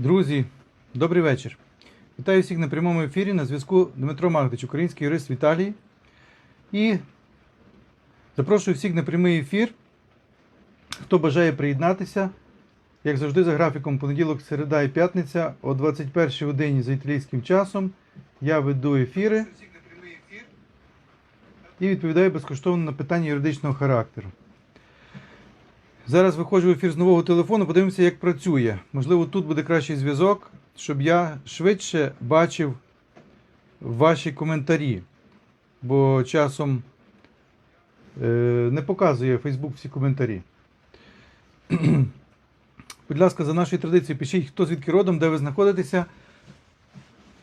Друзі, добрий вечір. Вітаю всіх на прямому ефірі. На зв'язку Дмитро Магдич, український юрист в Італії. І запрошую всіх на прямий ефір. Хто бажає приєднатися, як завжди, за графіком понеділок, середа і п'ятниця о 21 годині за італійським часом. Я веду ефіри і відповідаю безкоштовно на питання юридичного характеру. Зараз виходжу в ефір з нового телефону, подивимося, як працює. Можливо, тут буде кращий зв'язок, щоб я швидше бачив ваші коментарі. Бо часом е, не показує Facebook всі коментарі. Будь ласка, за нашою традицією, пишіть, хто звідки родом, де ви знаходитеся,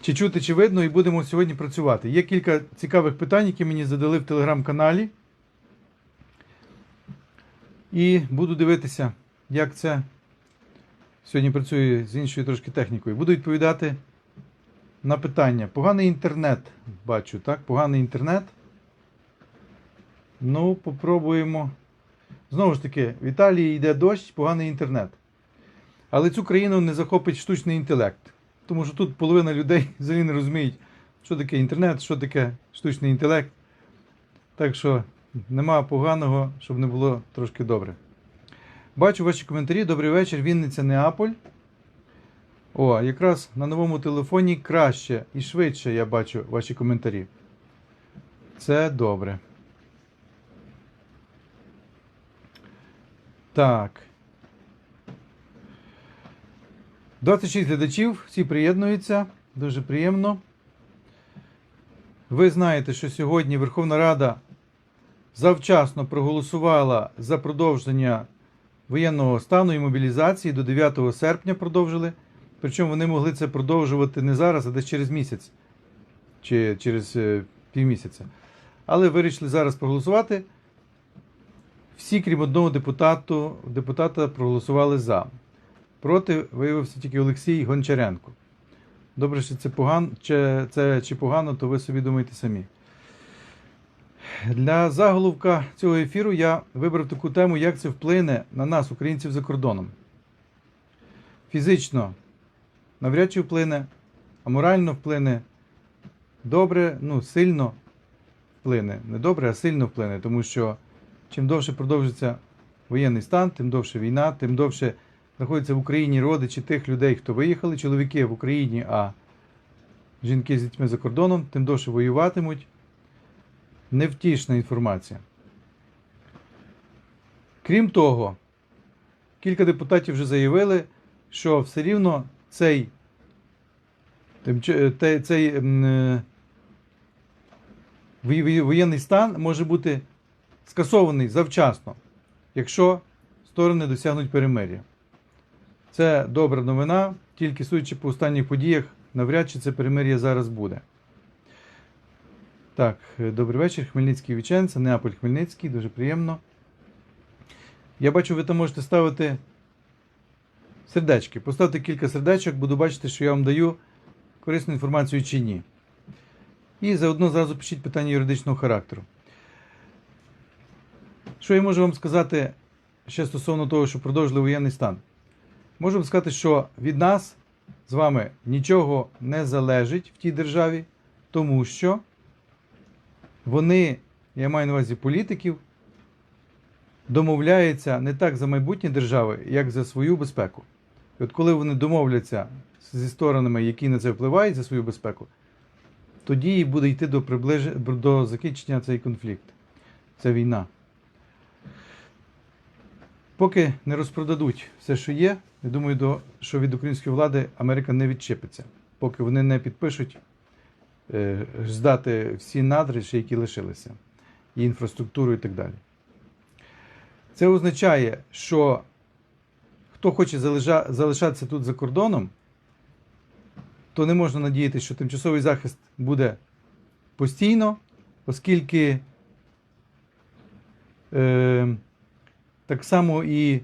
чи чути, чи видно, і будемо сьогодні працювати. Є кілька цікавих питань, які мені задали в телеграм-каналі. І буду дивитися, як це сьогодні працює з іншою трошки технікою. Буду відповідати на питання. Поганий інтернет, бачу, так? Поганий інтернет. Ну, попробуємо. Знову ж таки, в Італії йде дощ, поганий інтернет. Але цю країну не захопить штучний інтелект. Тому що тут половина людей взагалі не розуміють, що таке інтернет, що таке штучний інтелект. Так що нема поганого, щоб не було трошки добре. Бачу ваші коментарі. Добрий вечір. Вінниця Неаполь. О, якраз на новому телефоні краще і швидше я бачу ваші коментарі. Це добре. Так. 26 глядачів, всі приєднуються. Дуже приємно. Ви знаєте, що сьогодні Верховна Рада завчасно проголосувала за продовження воєнного стану і мобілізації до 9 серпня продовжили. Причому вони могли це продовжувати не зараз, а десь через місяць чи через е, півмісяця. Але вирішили зараз проголосувати. Всі, крім одного депутату, депутата проголосували за. Проти виявився тільки Олексій Гончаренко. Добре, що це погано, чи, це чи погано, то ви собі думаєте самі. Для заголовка цього ефіру я вибрав таку тему, як це вплине на нас, українців за кордоном. Фізично навряд чи вплине, а морально вплине добре, ну, сильно вплине. Не добре, а сильно вплине, тому що чим довше продовжиться воєнний стан, тим довше війна, тим довше знаходяться в Україні родичі тих людей, хто виїхали, чоловіки в Україні, а жінки з дітьми за кордоном, тим довше воюватимуть. Невтішна інформація. Крім того, кілька депутатів вже заявили, що все рівно цей, тимч- цей е, воєнний стан може бути скасований завчасно, якщо сторони досягнуть перемир'я. Це добра новина, тільки судячи по останніх подіях, навряд чи це перемир'я зараз буде. Так, е, добрий вечір. Хмельницький Віченце, Неаполь Хмельницький, дуже приємно. Я бачу, ви там можете ставити сердечки. Поставте кілька сердечок, буду бачити, що я вам даю корисну інформацію чи ні. І заодно зразу пишіть питання юридичного характеру. Що я можу вам сказати ще стосовно того, що продовжили воєнний стан? Можу вам сказати, що від нас з вами нічого не залежить в тій державі, тому що вони, я маю на увазі політиків, домовляються не так за майбутнє держави, як за свою безпеку. І от коли вони домовляться зі сторонами, які на це впливають за свою безпеку, тоді і буде йти до, приближ... до закінчення цей конфлікт. Це війна. Поки не розпродадуть все, що є, я думаю, що від української влади Америка не відчепиться, поки вони не підпишуть здати всі надри, які лишилися, і інфраструктуру і так далі. Це означає, що хто хоче залишатися тут за кордоном, то не можна надіятися, що тимчасовий захист буде постійно, оскільки е, так само і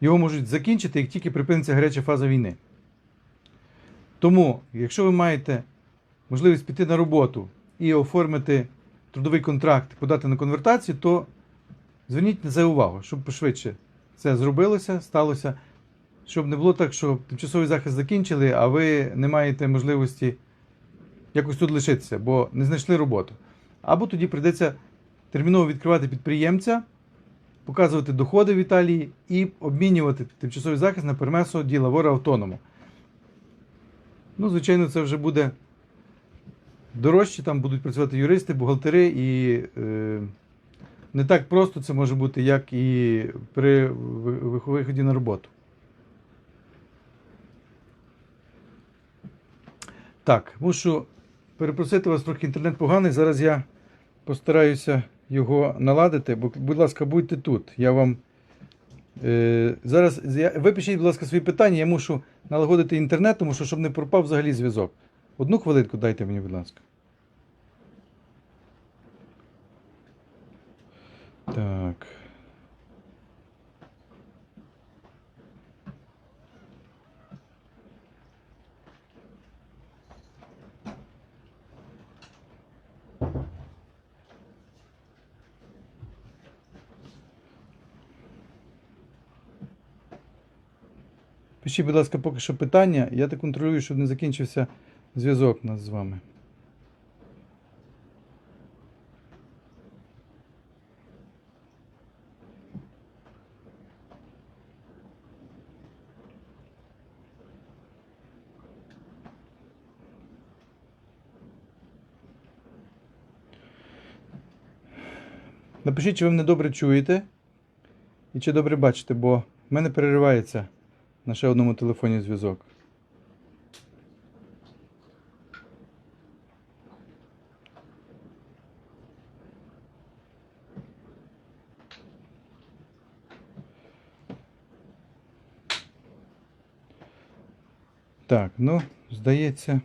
його можуть закінчити, як тільки припиниться гаряча фаза війни. Тому, якщо ви маєте можливість піти на роботу і оформити трудовий контракт, подати на конвертацію, то зверніть на це увагу, щоб пошвидше це зробилося, сталося, щоб не було так, що тимчасовий захист закінчили, а ви не маєте можливості якось тут лишитися, бо не знайшли роботу. Або тоді прийдеться терміново відкривати підприємця, показувати доходи в Італії і обмінювати тимчасовий захист на пермесо ді лавора автоному. Ну, звичайно, це вже буде дорожче, там будуть працювати юристи, бухгалтери, і е, не так просто це може бути, як і при ви- ви- виході на роботу. Так, мушу перепросити вас трохи інтернет поганий. Зараз я постараюся його наладити. Бу- Будь ласка, будьте тут. Я вам. Е, зараз я, ви пишіть, будь ласка, свої питання. Я мушу налагодити інтернет, тому що щоб не пропав взагалі зв'язок. Одну хвилинку дайте мені, будь ласка. Так. Пишіть, будь ласка, поки що питання. Я так контролюю, щоб не закінчився зв'язок нас з вами. Напишіть, чи ви мене добре чуєте і чи добре бачите, бо в мене переривається на ще одному телефоні зв'язок. Так, ну, здається.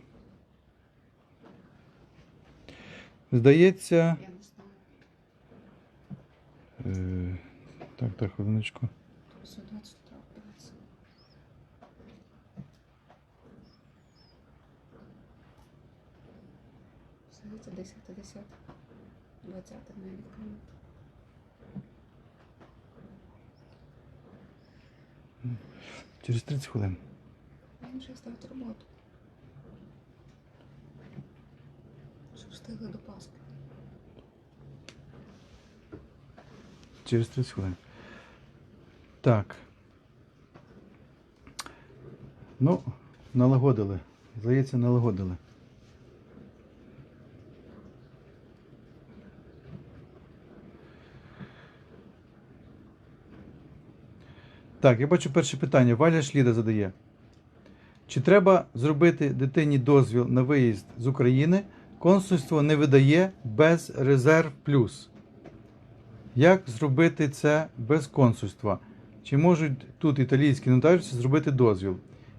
Здається. Я не знаю. Е, так, так, хвилиночку. 120 трапилось. Здається, 10, 10, 20 не відкрито. Через 30 хвилин. Він вже ставить роботу. Щоб встигли до Пасхи. Через 30 хвилин. Так. Ну, налагодили. Здається, налагодили. Так, я бачу перше питання. Валя Шліда задає. Чи треба зробити дитині дозвіл на виїзд з України? Консульство не видає без резерв плюс. Як зробити це без консульства? Чи можуть тут італійські нотаріуси зробити дозвіл?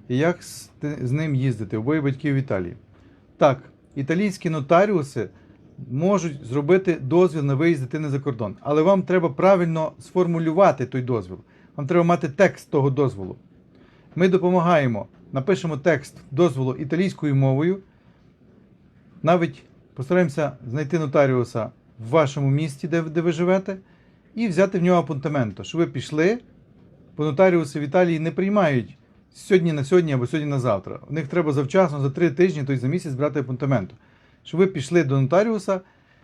І як з, ним їздити? Обоє батьків в Італії. Так, італійські нотаріуси можуть зробити дозвіл на виїзд дитини за кордон, але вам треба правильно сформулювати той дозвіл. Вам треба мати текст того дозволу. Ми допомагаємо, напишемо текст дозволу італійською мовою. Навіть постараємося знайти нотаріуса в вашому місті, де, де ви живете, і взяти в нього апунтаменто, що ви пішли, бо нотаріуси в Італії не приймають сьогодні на сьогодні або сьогодні на завтра. У них треба завчасно за три тижні, тобто за місяць брати апунтаменто. Щоб ви пішли до нотаріуса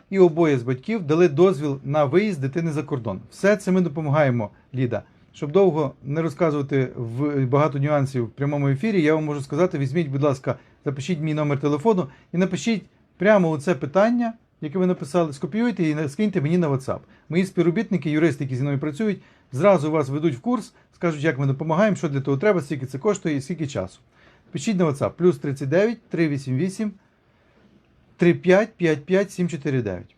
і обоє з батьків дали дозвіл на виїзд дитини за кордон. Все це ми допомагаємо, Ліда. Щоб довго не розказувати в багато нюансів в прямому ефірі, я вам можу сказати: візьміть, будь ласка, запишіть мій номер телефону і напишіть прямо оце питання, яке ви написали, скопіюйте і скиньте мені на WhatsApp. Мої співробітники, юристи, які зі мною працюють, зразу вас ведуть в курс, скажуть, як ми допомагаємо, що для того треба, скільки це коштує і скільки часу. Пишіть на WhatsApp плюс 39 388 35 55 749.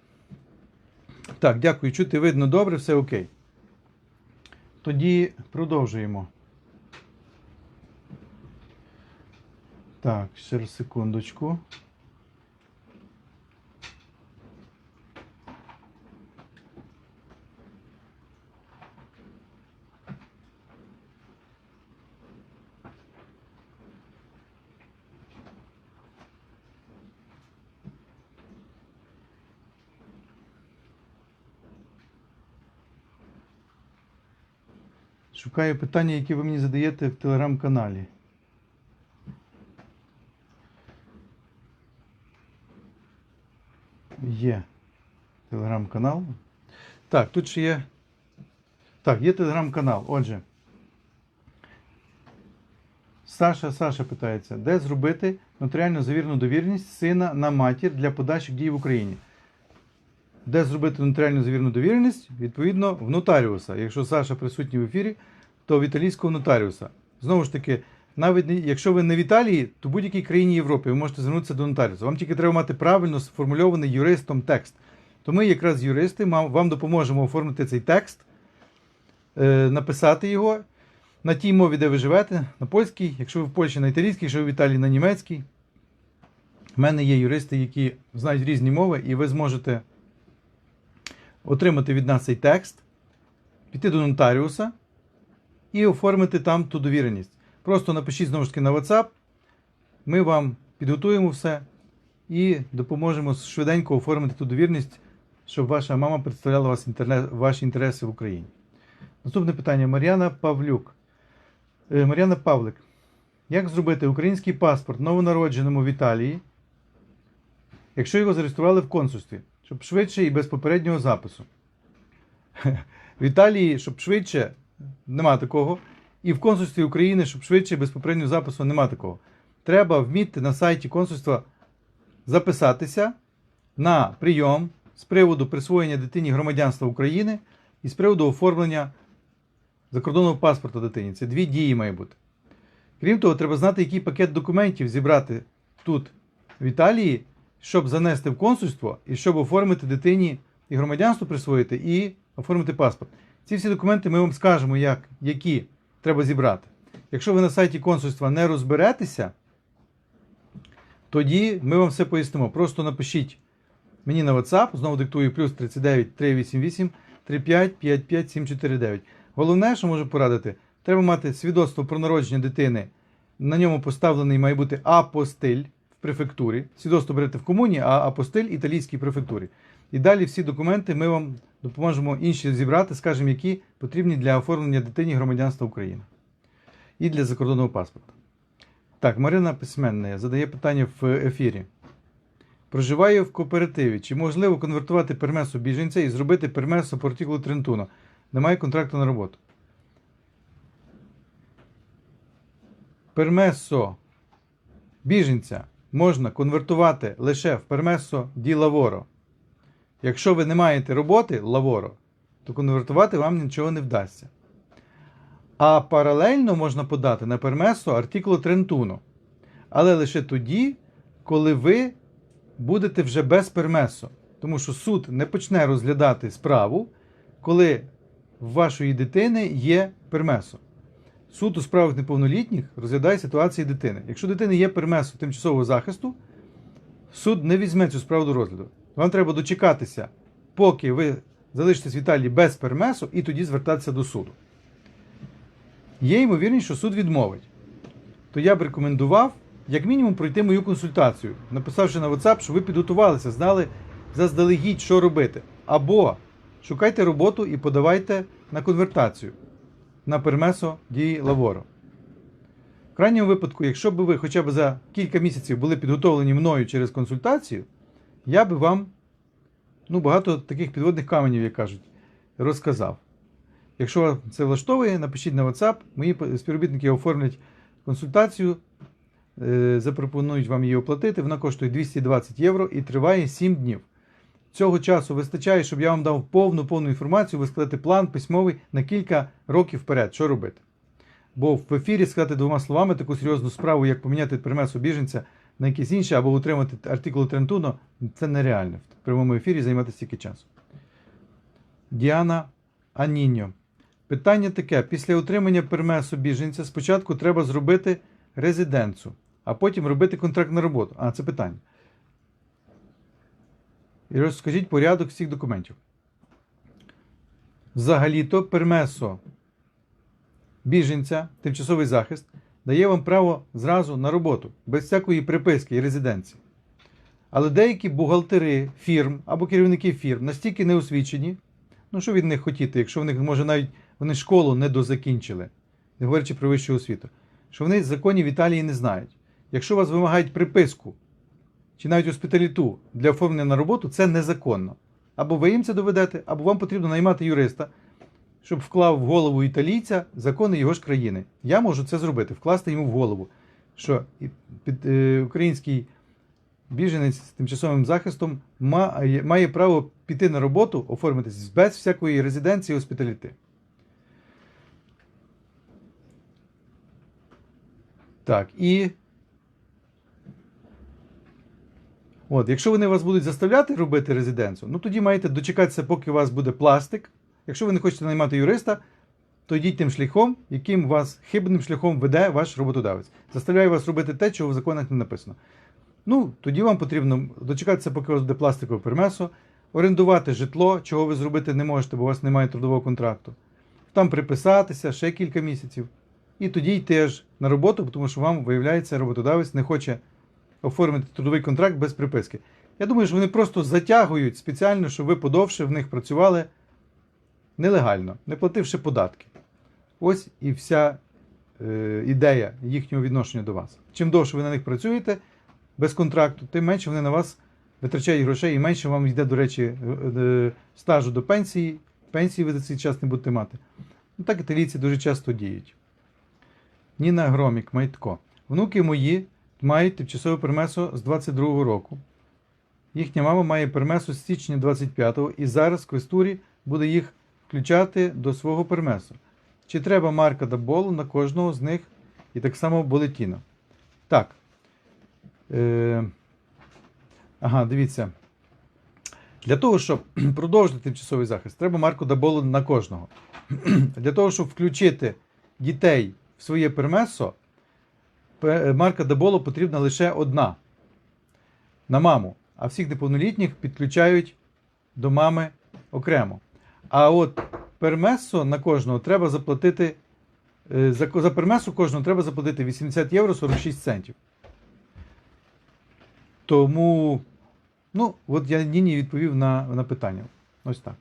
Так, дякую. Чути видно добре, все окей. Тоді продовжуємо. Так, ще раз секундочку. Шукаю питання, які ви мені задаєте в телеграм-каналі. Є телеграм-канал. Так, тут ще є. Так, є телеграм-канал. Отже. Саша, Саша питається, де зробити нотаріально завірену довіреність сина на матір для подальших дій в Україні? Де зробити нотаріально завірену довіреність? Відповідно, в нотаріуса. Якщо Саша присутній в ефірі, то в італійського нотаріуса. Знову ж таки, навіть якщо ви не в Італії, то в будь-якій країні Європи ви можете звернутися до нотаріуса. Вам тільки треба мати правильно сформульований юристом текст. То ми, якраз юристи, вам допоможемо оформити цей текст, е, написати його на тій мові, де ви живете, на польській, якщо ви в Польщі на італійській, якщо ви в Італії на німецькій. У мене є юристи, які знають різні мови, і ви зможете отримати від нас цей текст, піти до нотаріуса і оформити там ту довіреність. Просто напишіть знову ж таки на WhatsApp, ми вам підготуємо все і допоможемо швиденько оформити ту довіреність, щоб ваша мама представляла вас інтерне- ваші інтереси в Україні. Наступне питання Мар'яна Павлюк. Е, Мар'яна Павлик. Як зробити український паспорт новонародженому в Італії, якщо його зареєстрували в консульстві, щоб швидше і без попереднього запису? В Італії, щоб швидше, нема такого. І в консульстві України, щоб швидше без попереднього запису, нема такого. Треба вміти на сайті консульства записатися на прийом з приводу присвоєння дитині громадянства України і з приводу оформлення закордонного паспорта дитині. Це дві дії має бути. Крім того, треба знати, який пакет документів зібрати тут, в Італії, щоб занести в консульство і щоб оформити дитині і громадянство присвоїти, і оформити паспорт. Ці всі документи ми вам скажемо, як, які треба зібрати. Якщо ви на сайті консульства не розберетеся, тоді ми вам все пояснимо. Просто напишіть мені на WhatsApp, знову диктую плюс 39 388 35 55 749. Головне, що можу порадити, треба мати свідоцтво про народження дитини. На ньому поставлений має бути апостиль в префектурі. Свідоцтво берете в комуні, а апостиль італійській префектурі. І далі всі документи ми вам допоможемо інші зібрати, скажімо, які потрібні для оформлення дитині громадянства України і для закордонного паспорта. Так, Марина Письменна задає питання в ефірі. Проживаю в кооперативі. Чи можливо конвертувати пермесу біженця і зробити пермесу по артикулу Трентуно? Немає контракту на роботу. Пермесо біженця можна конвертувати лише в пермесо ді лаворо. Якщо ви не маєте роботи лаворо, то конвертувати вам нічого не вдасться. А паралельно можна подати на пермесо артикулу Трентуно. Але лише тоді, коли ви будете вже без пермесо. Тому що суд не почне розглядати справу, коли в вашої дитини є пермесо. Суд у справах неповнолітніх розглядає ситуації дитини. Якщо дитини є пермесо тимчасового захисту, суд не візьме цю справу до розгляду. Вам треба дочекатися, поки ви залишитесь в Італії без пермесу, і тоді звертатися до суду. Є ймовірність, що суд відмовить. То я б рекомендував, як мінімум, пройти мою консультацію, написавши на WhatsApp, що ви підготувалися, знали заздалегідь, що робити. Або шукайте роботу і подавайте на конвертацію на пермесо дії лаворо. В крайньому випадку, якщо б ви хоча б за кілька місяців були підготовлені мною через консультацію, я би вам ну, багато таких підводних каменів, як кажуть, розказав. Якщо вас це влаштовує, напишіть на WhatsApp, мої співробітники оформлять консультацію, е, запропонують вам її оплатити. Вона коштує 220 євро і триває 7 днів. Цього часу вистачає, щоб я вам дав повну повну інформацію, ви складете план письмовий на кілька років вперед, що робити. Бо в ефірі сказати двома словами таку серйозну справу, як поміняти примесу біженця на якісь інші, або утримати артикул Трентуно, це нереально в прямому ефірі займатися стільки часу. Діана Аніньо. Питання таке: після отримання пермесу біженця спочатку треба зробити резиденцу, а потім робити контракт на роботу. А, це питання. І розкажіть порядок всіх документів. Взагалі-то пермесо біженця, тимчасовий захист, дає вам право зразу на роботу, без всякої приписки і резиденції. Але деякі бухгалтери фірм або керівники фірм настільки неосвічені, ну що від них хотіти, якщо в них може навіть вони школу не дозакінчили, не говорячи про вищу освіту, що вони законів в Італії не знають. Якщо вас вимагають приписку чи навіть госпіталіту для оформлення на роботу, це незаконно. Або ви їм це доведете, або вам потрібно наймати юриста, щоб вклав в голову італійця закони його ж країни. Я можу це зробити, вкласти йому в голову, що під, е, український біженець з тимчасовим захистом має, має право піти на роботу, оформитись без всякої резиденції госпіталіти. Так, і. От, якщо вони вас будуть заставляти робити резиденцію, ну тоді маєте дочекатися, поки у вас буде пластик. Якщо ви не хочете наймати юриста, то йдіть тим шляхом, яким вас хибним шляхом веде ваш роботодавець. Заставляє вас робити те, чого в законах не написано. Ну, тоді вам потрібно дочекатися, поки у вас буде пластикове пермесо, орендувати житло, чого ви зробити не можете, бо у вас немає трудового контракту. Там приписатися ще кілька місяців. І тоді йти аж на роботу, тому що вам, виявляється, роботодавець не хоче оформити трудовий контракт без приписки. Я думаю, що вони просто затягують спеціально, щоб ви подовше в них працювали нелегально, не плативши податки. Ось і вся е, ідея їхнього відношення до вас. Чим довше ви на них працюєте без контракту, тим менше вони на вас витрачають грошей і менше вам йде, до речі, е, е, стажу до пенсії. Пенсії ви за цей час не будете мати. Ну, так італійці дуже часто діють. Ніна Громік, Майтко. Внуки мої мають тимчасове пермесо з 22-го року. Їхня мама має пермесо з січня 25-го і зараз в квестурі буде їх включати до свого пермесу. Чи треба марка Даболу на кожного з них і так само болетіно? Так. Е, ага, дивіться. Для того, щоб продовжити тимчасовий захист, треба марку Даболу на кожного. Для того, щоб включити дітей в своє пермесо, марка Даболо потрібна лише одна на маму, а всіх неповнолітніх підключають до мами окремо. А от пермесо на кожного треба заплатити. е, За, за пермесо кожного треба заплатити 80 євро 46 центів. Тому, ну, от я Ніні відповів на, на питання. Ось так.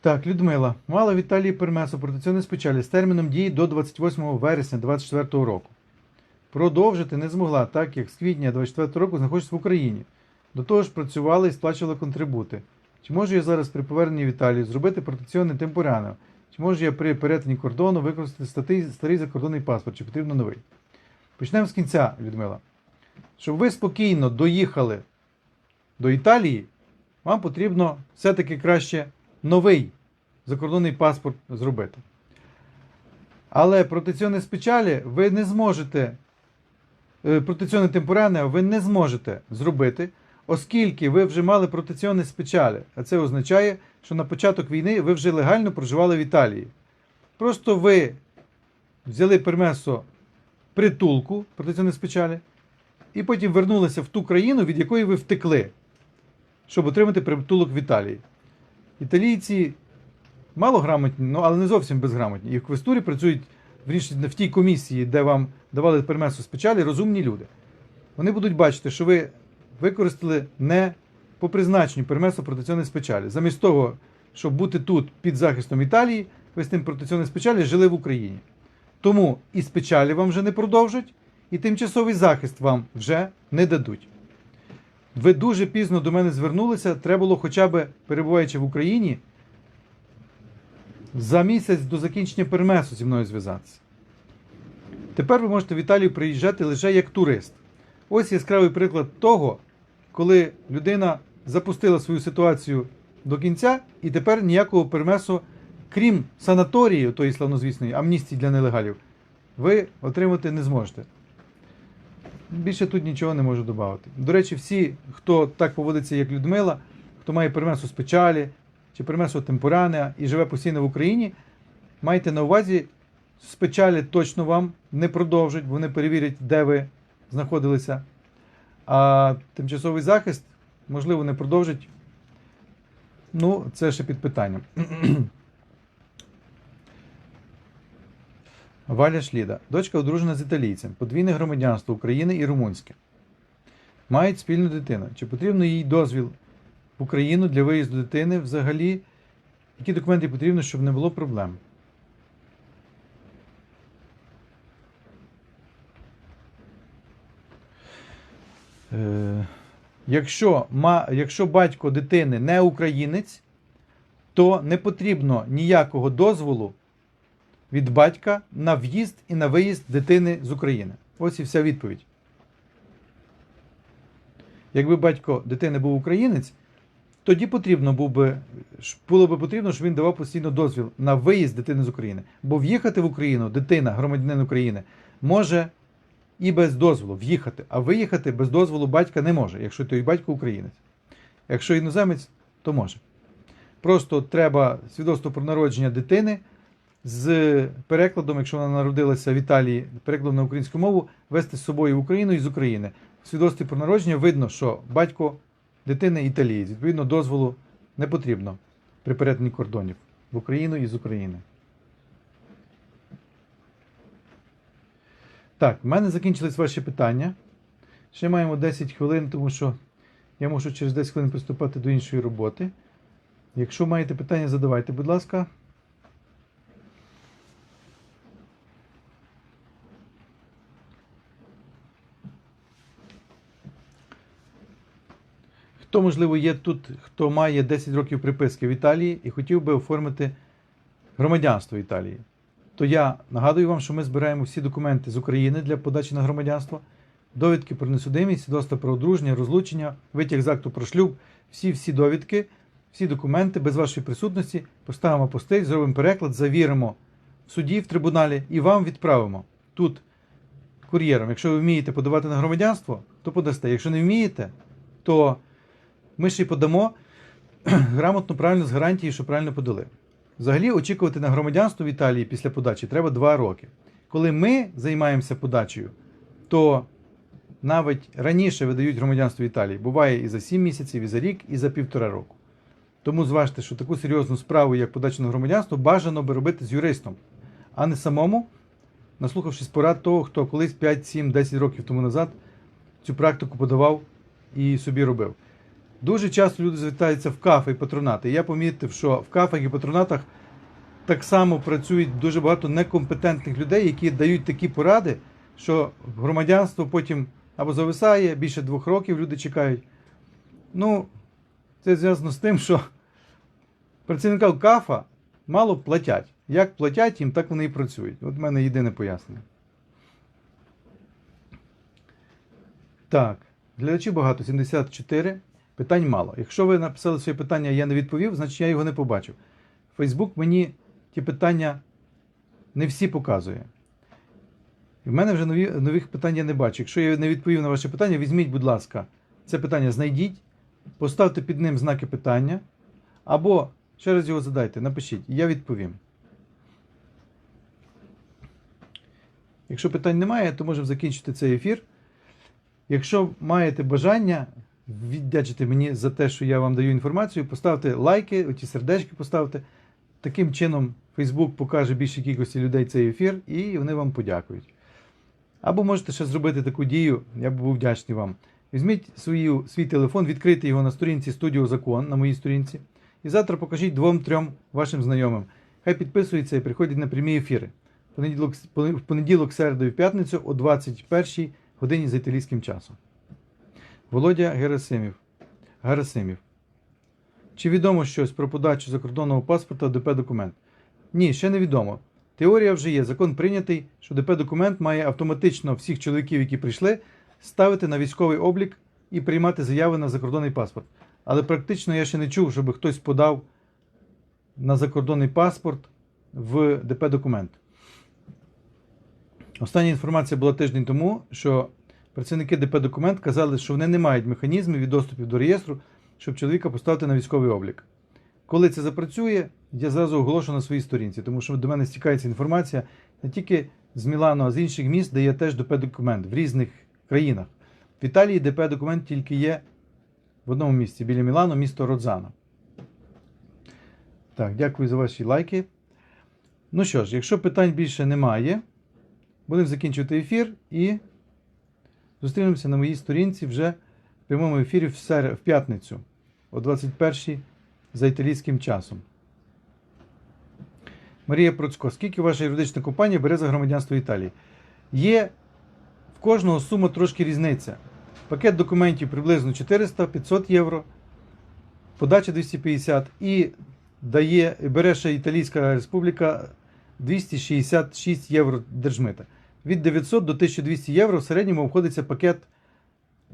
Так, Людмила. Мала в Італії пермесо протекціонне спечалі з терміном дії до 28 вересня 2024 року. Продовжити не змогла, так як з квітня 2024 року знаходиться в Україні. До того ж, працювала і сплачувала контрибути. Чи можу я зараз при поверненні в Італію зробити протекціонне темпоряно? Чи можу я при перетині кордону використати статий, старий закордонний паспорт, чи потрібно новий? Почнемо з кінця, Людмила. Щоб ви спокійно доїхали до Італії, вам потрібно все-таки краще новий закордонний паспорт зробити. Але протекціонне спечалі ви не зможете, е, протекціонне темпоране ви не зможете зробити, оскільки ви вже мали протекціонне спечалі. А це означає, що на початок війни ви вже легально проживали в Італії. Просто ви взяли пермесо притулку протекціонне спечалі, і потім вернулися в ту країну, від якої ви втекли, щоб отримати притулок в Італії. Італійці мало грамотні, ну але не зовсім безграмотні. І в квестурі працюють в, тій комісії, де вам давали пермесу спечалі, розумні люди. Вони будуть бачити, що ви використали не по призначенню пермесу протекціонної спечалі. Замість того, щоб бути тут під захистом Італії, ви з тим протекціонним спечалі жили в Україні. Тому і спечалі вам вже не продовжать, і тимчасовий захист вам вже не дадуть. Ви дуже пізно до мене звернулися, треба було хоча б перебуваючи в Україні, за місяць до закінчення пермесу зі мною зв'язатися. Тепер ви можете в Італію приїжджати лише як турист. Ось яскравий приклад того, коли людина запустила свою ситуацію до кінця, і тепер ніякого пермесу, крім санаторії, тої славнозвісної амністії для нелегалів, ви отримати не зможете. Більше тут нічого не можу додати. До речі, всі, хто так поводиться, як Людмила, хто має пермесу спечалі чи пермесу темпоране і живе постійно в Україні, майте на увазі, спечалі точно вам не продовжать, вони перевірять, де ви знаходилися. А тимчасовий захист, можливо, не продовжить. Ну, це ще під питанням. Валя Шліда, дочка одружена з італійцем, подвійне громадянство України і румунське. Мають спільну дитину. Чи потрібно їй дозвіл в Україну для виїзду дитини взагалі, які документи потрібно, щоб не було проблем. Якщо, ма, якщо батько дитини не українець, то не потрібно ніякого дозволу від батька на в'їзд і на виїзд дитини з України. Ось і вся відповідь. Якби батько дитини був українець, тоді потрібно був би, було би потрібно, щоб він давав постійно дозвіл на виїзд дитини з України. Бо в'їхати в Україну дитина, громадянин України, може і без дозволу в'їхати, а виїхати без дозволу батька не може, якщо той батько українець. Якщо іноземець, то може. Просто треба свідоцтво про народження дитини з перекладом, якщо вона народилася в Італії, перекладом на українську мову, вести з собою в Україну і з України. В свідоцтві про народження видно, що батько дитини італієць. Відповідно, дозволу не потрібно при перетині кордонів в Україну і з України. Так, в мене закінчились ваші питання. Ще маємо 10 хвилин, тому що я можу через 10 хвилин приступати до іншої роботи. Якщо маєте питання, задавайте, будь ласка. Хто, можливо, є тут, хто має 10 років приписки в Італії і хотів би оформити громадянство Італії, то я нагадую вам, що ми збираємо всі документи з України для подачі на громадянство, довідки про несудимість, свідоцтво про одруження, розлучення, витяг з акту про шлюб, всі всі довідки, всі документи без вашої присутності поставимо постель, зробимо переклад, завіримо в суді, в трибуналі і вам відправимо тут кур'єром. Якщо ви вмієте подавати на громадянство, то подасте. Якщо не вмієте, то ми ще й подамо грамотно, правильно з гарантією, що правильно подали. Взагалі, очікувати на громадянство в Італії після подачі треба 2 роки. Коли ми займаємося подачею, то навіть раніше видають громадянство в Італії. Буває і за 7 місяців, і за рік, і за півтора року. Тому зважте, що таку серйозну справу, як подача на громадянство, бажано би робити з юристом, а не самому, наслухавшись порад того, хто колись 5, 7, 10 років тому назад цю практику подавав і собі робив. Дуже часто люди звертаються в кафи і патронати. Я помітив, що в кафах і патронатах так само працюють дуже багато некомпетентних людей, які дають такі поради, що громадянство потім або зависає, більше двох років люди чекають. Ну, це зв'язано з тим, що працівникам кафа мало платять. Як платять їм, так вони і працюють. От в мене єдине пояснення. Так, глядачів багато, 74. Питань мало. Якщо ви написали своє питання, я не відповів, значить я його не побачив. Фейсбук мені ті питання не всі показує. І в мене вже нові, нових питань я не бачу. Якщо я не відповів на ваше питання, візьміть, будь ласка, це питання знайдіть, поставте під ним знаки питання, або ще раз його задайте, напишіть, я відповім. Якщо питань немає, то можемо закінчити цей ефір. Якщо маєте бажання віддячити мені за те, що я вам даю інформацію, поставте лайки, оті сердечки поставте. Таким чином, Facebook покаже більшій кількості людей цей ефір, і вони вам подякують. Або можете ще зробити таку дію, я б був вдячний вам. Візьміть свою, свій телефон, відкрийте його на сторінці Студіо Закон, на моїй сторінці, і завтра покажіть двом-трьом вашим знайомим. Хай підписуються і приходять на прямі ефіри. Понеділок, в понеділок, середу і в п'ятницю о 21 годині за італійським часом. Володя Герасимів. Герасимів. Чи відомо щось про подачу закордонного паспорта в ДП-документ? Ні, ще не відомо. Теорія вже є. Закон прийнятий, що ДП-документ має автоматично всіх чоловіків, які прийшли, ставити на військовий облік і приймати заяви на закордонний паспорт. Але практично я ще не чув, щоб хтось подав на закордонний паспорт в ДП-документ. Остання інформація була тиждень тому, що працівники ДП документ казали, що вони не мають механізмів і доступів до реєстру, щоб чоловіка поставити на військовий облік. Коли це запрацює, я зразу оголошу на своїй сторінці, тому що до мене стікається інформація не тільки з Мілану, а з інших міст, де є теж ДП документ в різних країнах. В Італії ДП документ тільки є в одному місці біля Мілану, місто Родзано. Так, дякую за ваші лайки. Ну що ж, якщо питань більше немає, будемо закінчувати ефір і зустрінемося на моїй сторінці вже в прямому ефірі в, сер... в п'ятницю о 21 за італійським часом. Марія Процько, скільки ваша юридична компанія бере за громадянство Італії? Є в кожного сума трошки різниця. Пакет документів приблизно 400-500 євро, подача 250 і дає, бере ще Італійська Республіка 266 євро держмита. Від 900 до 1200 євро в середньому обходиться пакет,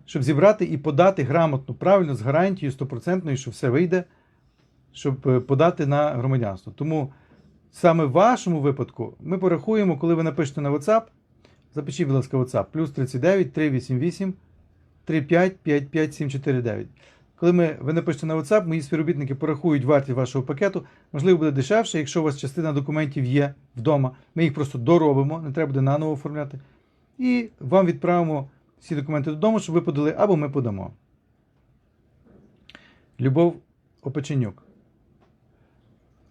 щоб зібрати і подати грамотно, правильно, з гарантією 100%, що все вийде, щоб е, подати на громадянство. Тому саме в вашому випадку ми порахуємо, коли ви напишете на WhatsApp, запишіть, будь ласка, WhatsApp, плюс 39 388 35 55 749. Коли ми, ви напишете на WhatsApp, мої співробітники порахують вартість вашого пакету. Можливо, буде дешевше, якщо у вас частина документів є вдома. Ми їх просто доробимо, не треба буде наново оформляти. І вам відправимо всі документи додому, щоб ви подали, або ми подамо. Любов Опеченюк.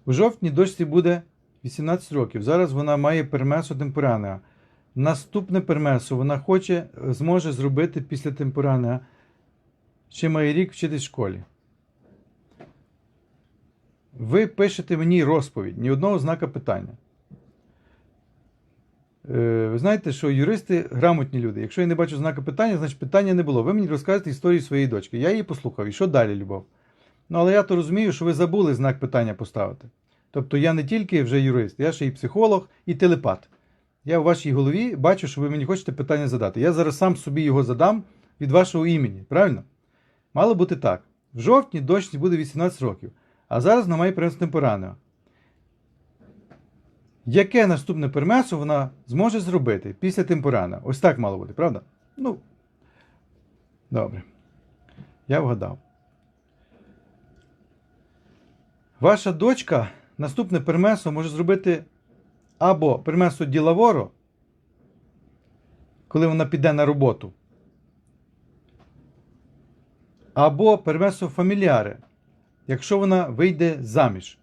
У жовтні дочці буде 18 років. Зараз вона має пермесо темпоранеа. Наступне пермесо вона хоче, зможе зробити після темпоранеа. Ще має рік вчитись в школі. Ви пишете мені розповідь, ні одного знака питання. Е, Ви знаєте, що юристи грамотні люди. Якщо я не бачу знака питання, значить питання не було. Ви мені розкажете історію своєї дочки. Я її послухав. І що далі, Любов? Ну, але я то розумію, що ви забули знак питання поставити. Тобто я не тільки вже юрист, я ще і психолог, і телепат. Я в вашій голові бачу, що ви мені хочете питання задати. Я зараз сам собі його задам від вашого імені, правильно? Мало бути так. В жовтні дочці буде 18 років, а зараз вона має перенос темпоранио. Яке наступне пермесо вона зможе зробити після темпоранио? Ось так мало бути, правда? Ну, добре. Я вгадав. Ваша дочка наступне пермесо може зробити або пермесо ділаворо, коли вона піде на роботу, або пермесо фаміліаре, якщо вона вийде заміж.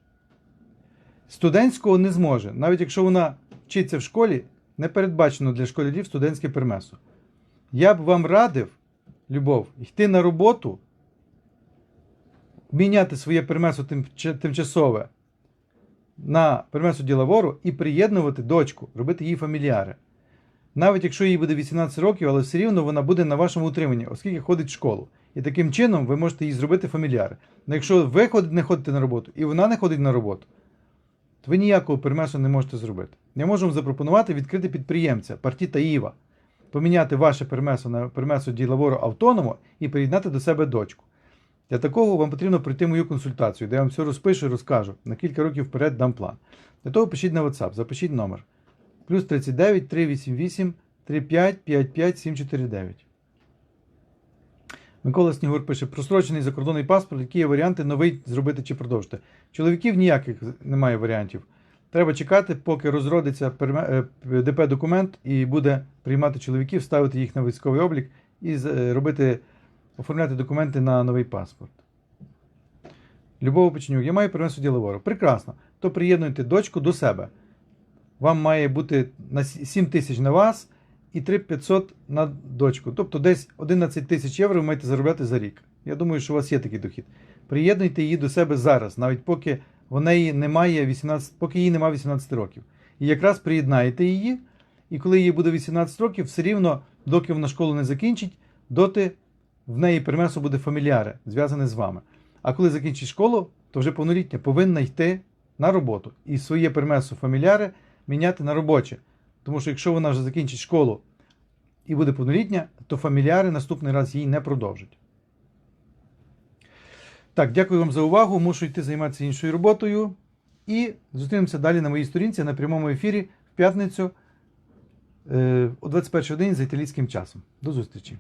Студентського не зможе, навіть якщо вона вчиться в школі, не передбачено для школярів студентське пермесо. Я б вам радив, Любов, йти на роботу, міняти своє пермесо тимчасове на пермесо ділавору і приєднувати дочку, робити її фаміліари. Навіть якщо їй буде 18 років, але все рівно вона буде на вашому утриманні, оскільки ходить в школу. І таким чином ви можете їй зробити фаміліари. Але якщо ви не ходите на роботу і вона не ходить на роботу, то ви ніякого пермесу не можете зробити. Я можу вам запропонувати відкрити підприємця, партіта Іва, поміняти ваше пермесо на пермесо ділавору автономо і приєднати до себе дочку. Для такого вам потрібно пройти мою консультацію, де я вам все розпишу і розкажу. На кілька років вперед дам план. Для того пишіть на WhatsApp, запишіть номер. Плюс 39 388 35 55 749. Микола Снігур пише: просрочений закордонний паспорт, які є варіанти новий зробити чи продовжити. Чоловіків ніяких немає варіантів. Треба чекати, поки розродиться е, ДП документ і буде приймати чоловіків, ставити їх на військовий облік і е, робити, оформляти документи на новий паспорт. Любов Печенюк, я маю перенесу діловору. Прекрасно. То приєднуйте дочку до себе. Вам має бути на 7 тисяч на вас і 3500 на дочку. Тобто десь 11 тисяч євро ви маєте заробляти за рік. Я думаю, що у вас є такий дохід. Приєднуйте її до себе зараз, навіть поки в неї немає 18, поки їй немає 18 років. І якраз приєднаєте її, і коли їй буде 18 років, все рівно, доки вона школу не закінчить, доти в неї пермесо буде фаміліаре, зв'язане з вами. А коли закінчить школу, то вже повнолітня повинна йти на роботу і своє пермесо фаміліаре міняти на робоче. Тому що якщо вона вже закінчить школу і буде повнолітня, то фаміліари наступний раз їй не продовжать. Так, дякую вам за увагу. Мушу йти займатися іншою роботою. І зустрінемося далі на моїй сторінці на прямому ефірі в п'ятницю е, о 21 годині за італійським часом. До зустрічі!